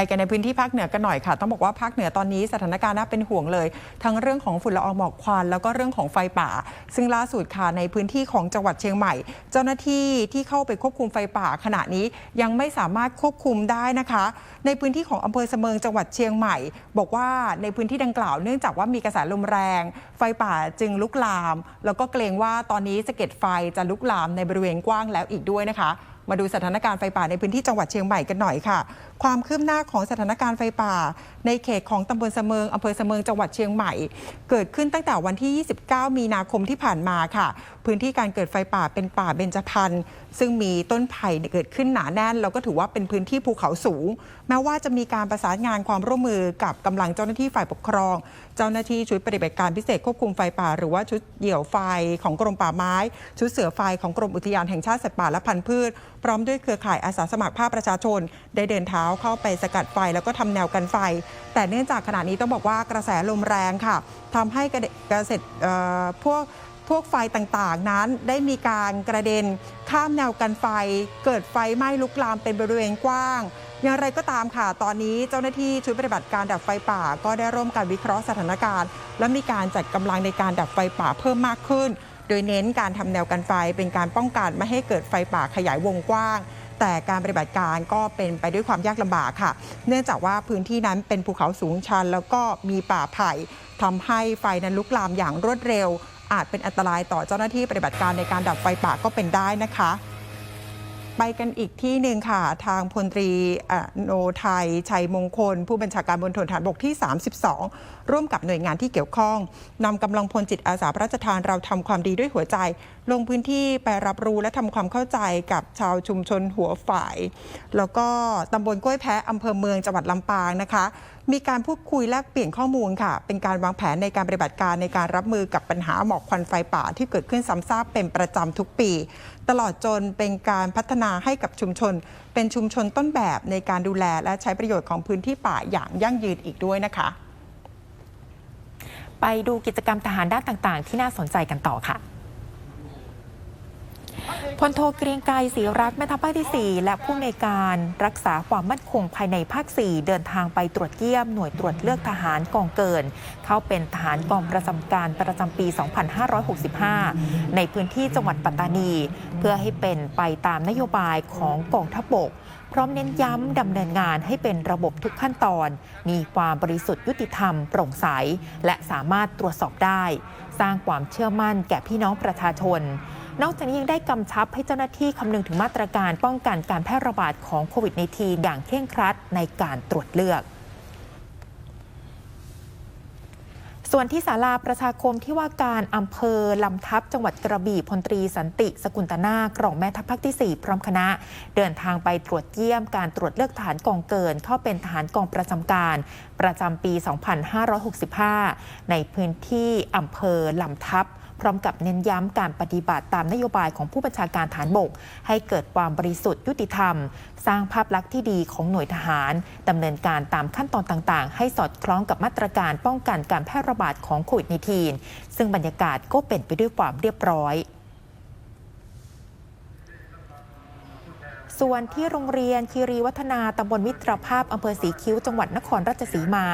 ไปกันในพื้นที่ภาคเหนือกันหน่อยค่ะ ต้องบอกว่าภาคเหนือตอนนี้สถานการณ์น่าเป็นห่วงเลย ทั้งเรื่องของฝุ่นละอองหมอกควันแล้วก็เรื่องของไฟป่า ซึ่งล่าสุดค่ะในพื้นที่ของจังหวัดเชียงใหม่ เจ้าหน้าที่ที่เข้าไปควบคุมไฟป่าขณะนี้ยังไม่สามารถควบคุมได้นะคะ ในพื้นที่ของอำเภอเสมิงจังหวัดเชียงใหม่ บอกว่าในพื้นที่ดังกล่าวเนื่องจากว่ามีกระแสลมแรง ไฟป่าจึงลุกลาม แล้วก็เกรงว่าตอนนี้สะเก็ดไฟจะลุกลามในบริเวณกว้างแล้วอีกด้วยนะคะ มาดูสถานการณ์ไฟป่าในพื้นที่จังหวัดเชียงใหม่กันหน่อยค่ะ ความคืบหน้าของสถานการณ์ไฟป่า ในเขตของตำบลเสมิงอำเภอเสมิงจังหวัดเชียงใหม่ เกิดขึ้นตั้งแต่วันที่ 29 มีนาคมที่ผ่านมาค่ะ พื้นที่การเกิดไฟป่าเป็นป่าเบญจพรรณซึ่งมีต้นไผ่เกิดขึ้นหนาแน่น แล้วก็ถือว่าเป็นพื้นที่ภูเขาสูง แม้ว่าจะมีการประสานงานความร่วมมือกับกำลังเจ้าหน้าที่ฝ่ายปกครอง เจ้าหน้าที่ชุดปฏิบัติการพิเศษควบคุมไฟป่า หรือว่าชุดเหยี่ยวไฟของกรมป่าไม้ ชุดเสือไฟของกรมอุทยานแห่งชาติสัตว์ป่าและพันธุ์พืชพร้อมด้วยเครือข่ายอาสาสมัครภาคประชาชน ได้เดินเท้าเข้าไปสกัดไฟแล้วก็ทำแนวกันไฟ แต่เนื่องจากขณะนี้ต้องบอกว่ากระแสลมแรงค่ะทำให้กษตรเอ่อพวกพวกไฟต่างๆ นั้นได้มีการกระเด็นข้ามแนวกันไฟ เกิดไฟไหม้ลุกลามเป็นบริเวณกว้าง อย่างไรก็ตามค่ะ ตอนนี้เจ้าหน้าที่ชุดปฏิบัติการดับไฟป่า ก็ได้ร่วมกันวิเคราะห์สถานการณ์ และมีการจัดกำลังในการดับไฟป่าเพิ่มมากขึ้น โดยเน้นการทำแนวกันไฟเป็นการป้องกันไม่ให้เกิดไฟป่าขยายวงกว้าง แต่การปฏิบัติการก็เป็นไปด้วยความยากลำบากค่ะ เนื่องจากว่าพื้นที่นั้นเป็นภูเขาสูงชัน แล้วก็มีป่าไผ่ทำให้ไฟนั้นลุกลามอย่างรวดเร็ว อาจเป็นอันตรายต่อเจ้าหน้าที่ปฏิบัติการในการดับไฟป่าก็เป็นได้นะคะ ไปกันอีกที่หนึ่งค่ะ ทางพลตรีโนไทย ชัยมงคล ผู้บัญชาการบนทนฐานบกที่ 32 ร่วมกับหน่วยงานที่เกี่ยวข้องนำกำลังพลจิตอาสาพระราชทานเราทำความดีด้วยหัวใจ ลงพื้นที่ไปรับรู้และทำความเข้าใจกับชาวชุมชนหัวฝ่าย แล้วก็ตำบลกล้วยแพะอำเภอเมืองจังหวัดลำปางนะคะ มีการพูดคุยแลกเปลี่ยนข้อมูลค่ะ เป็นการวางแผนในการปฏิบัติการในการรับมือกับปัญหาหมอกควันไฟป่าที่เกิดขึ้นซ้ำซากเป็นประจำทุกปี ตลอดจนเป็นการพัฒนาให้กับชุมชน เป็นชุมชนต้นแบบในการดูแลและใช้ประโยชน์ของพื้นที่ป่าอย่างยั่งยืนอีกด้วยนะคะ ไปดูกิจกรรมทหารด้านต่าง ๆ ที่น่าสนใจกันต่อค่ะ พลโทเกรียงไกรศรีรักแม่ทัพภาคที่ 4 และผู้ในการรักษาความมั่นคงภายในภาค 4 เดินทางไปตรวจเยี่ยมหน่วยตรวจเลือกทหารกองเกิน เข้าเป็นทหารกองประจำการประจำปี 2565 ในพื้นที่จังหวัดปัตตานี เพื่อให้เป็นไปตามนโยบายของกองทัพบกพร้อมเน้นย้ำดำเนินงานให้เป็นระบบทุกขั้นตอน มีความบริสุทธิ์ยุติธรรมโปร่งใส และสามารถตรวจสอบได้ สร้างความเชื่อมั่นแก่พี่น้องประชาชน นอกจากนี้ยังได้กำชับให้เจ้าหน้าที่คำนึงถึงมาตรการป้องกันการแพร่ระบาดของโควิด -19 อย่างเคร่งครัดในการตรวจเลือกส่วนที่ศาลาประชาคมที่ว่าการอำเภอลำทับจังหวัดกระบี่พลตรีสันติ สกุลตนากรองแม่ทัพภาคที่ 4 พร้อมคณะ เดินทางไปตรวจเยี่ยมการตรวจเลือกทหารกองเกิน เข้าเป็นทหารกองประจำการ ประจำปี 2565 ในพื้นที่อำเภอลำทับ พร้อมกับเน้นย้ำการปฏิบัติตามนโยบายของผู้บัญชาการฐานบก ให้เกิดความบริสุทธิ์ยุติธรรม สร้างภาพลักษณ์ที่ดีของหน่วยทหารดำเนินการตามขั้นตอนต่างๆ ให้สอดคล้องกับมาตรการป้องกันการแพร่ระบาดของโควิด -19 ซึ่งบรรยากาศก็เป็นไปด้วยความเรียบร้อย ส่วนที่โรงเรียนคีรีวัฒนาตำบลมิตรภาพอำเภอสีคิ้วจังหวัดนครราชสีมา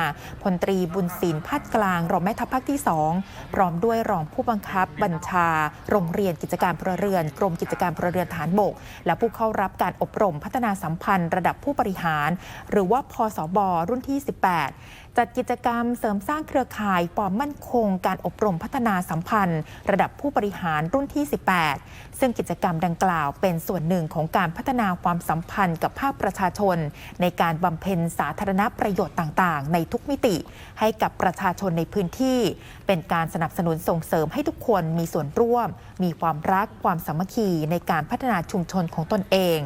พลตรีบุญศิลป์พัดกลางรองแม่ทัพภาคที่ 2 พร้อมด้วยรองผู้บังคับบัญชา โรงเรียนกิจการพลเรือน กรมกิจการพลเรือนฐานบก และผู้เข้ารับการอบรมพัฒนาสัมพันธ์ ระดับผู้บริหาร หรือว่าพสบรุ่นที่ 18 จัดกิจกรรมเสริมสร้างเครือข่ายความมั่นคง การอบรมพัฒนาสัมพันธ์ ระดับผู้บริหารรุ่นที่ 18 ซึ่งกิจกรรมดังกล่าวเป็นส่วนหนึ่งของการพัฒนาความสัมพันธ์กับภาคประชาชน ในการบำเพ็ญสาธารณประโยชน์ต่าง ๆ ในทุกมิติ ให้กับประชาชนในพื้นที่ เป็นการสนับสนุนส่งเสริมให้ทุกคนมีส่วนร่วม มีความรักความสามัคคีในการพัฒนาชุมชนของตนเอง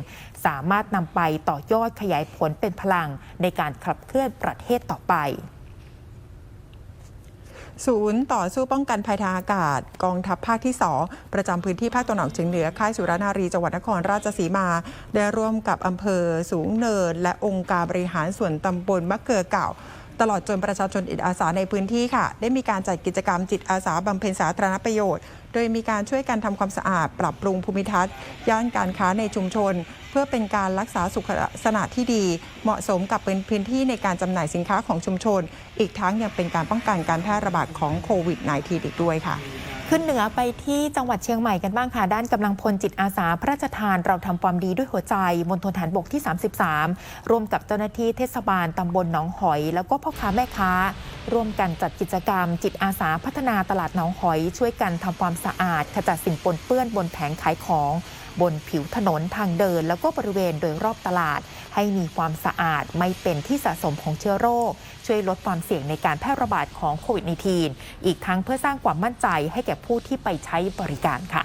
สามารถนำไปต่อยอดขยายผลเป็นพลังในการขับเคลื่อนประเทศต่อไปศูนย์ต่อสู้ป้องกันภัยทางอากาศ กองทัพภาคที่ 2 ประจำพื้นที่ภาคตะวันออกเฉียงเหนือ ค่ายสุรนารีจังหวัดนครราชสีมา ได้ร่วมกับอำเภอสูงเนิน และองค์การบริหารส่วนตำบลมะเกลือเก่า ตลอดจนประชาชนอิดอาสาในพื้นที่ค่ะ ได้มีการจัดกิจกรรมจิตอาสาบำเพ็ญสาธารณประโยชน์ โดยมีการช่วยกันทำความสะอาด ปรับปรุงภูมิทัศน์ ย่านการค้าในชุมชน เพื่อเป็นการรักษาสุขลักษณะที่ดี เหมาะสมกับเป็นพื้นที่ในการจำหน่ายสินค้าของชุมชน อีกทั้งยังเป็นการป้องกันการแพร่ระบาดของโควิด -19 อีกด้วยค่ะ ขึ้นเหนือไปที่จังหวัดเชียงใหม่กันบ้างค่ะ ด้านกำลังพลจิตอาสาพระราชทานเราทำความดีด้วยหัวใจมณฑลฐานบกที่ 33 ร่วมกับเจ้าหน้าที่เทศบาลตำบลหนองหอย แล้วก็พ่อค้าแม่ค้า ร่วมกันจัดกิจกรรม จิตอาสาพัฒนาตลาดหนองหอย ช่วยกันทำความสะอาด ขจัดสิ่งปนเปื้อนบนแผงขายของ บนผิวถนนทางเดิน แล้วก็บริเวณโดยรอบตลาด ให้มีความสะอาดไม่เป็นที่สะสมของเชื้อโรค ช่วยลดความเสี่ยงในการแพร่ระบาดของโควิด -19 อีกทั้งเพื่อสร้างความมั่นใจให้แก่ผู้ที่ไปใช้บริการค่ะ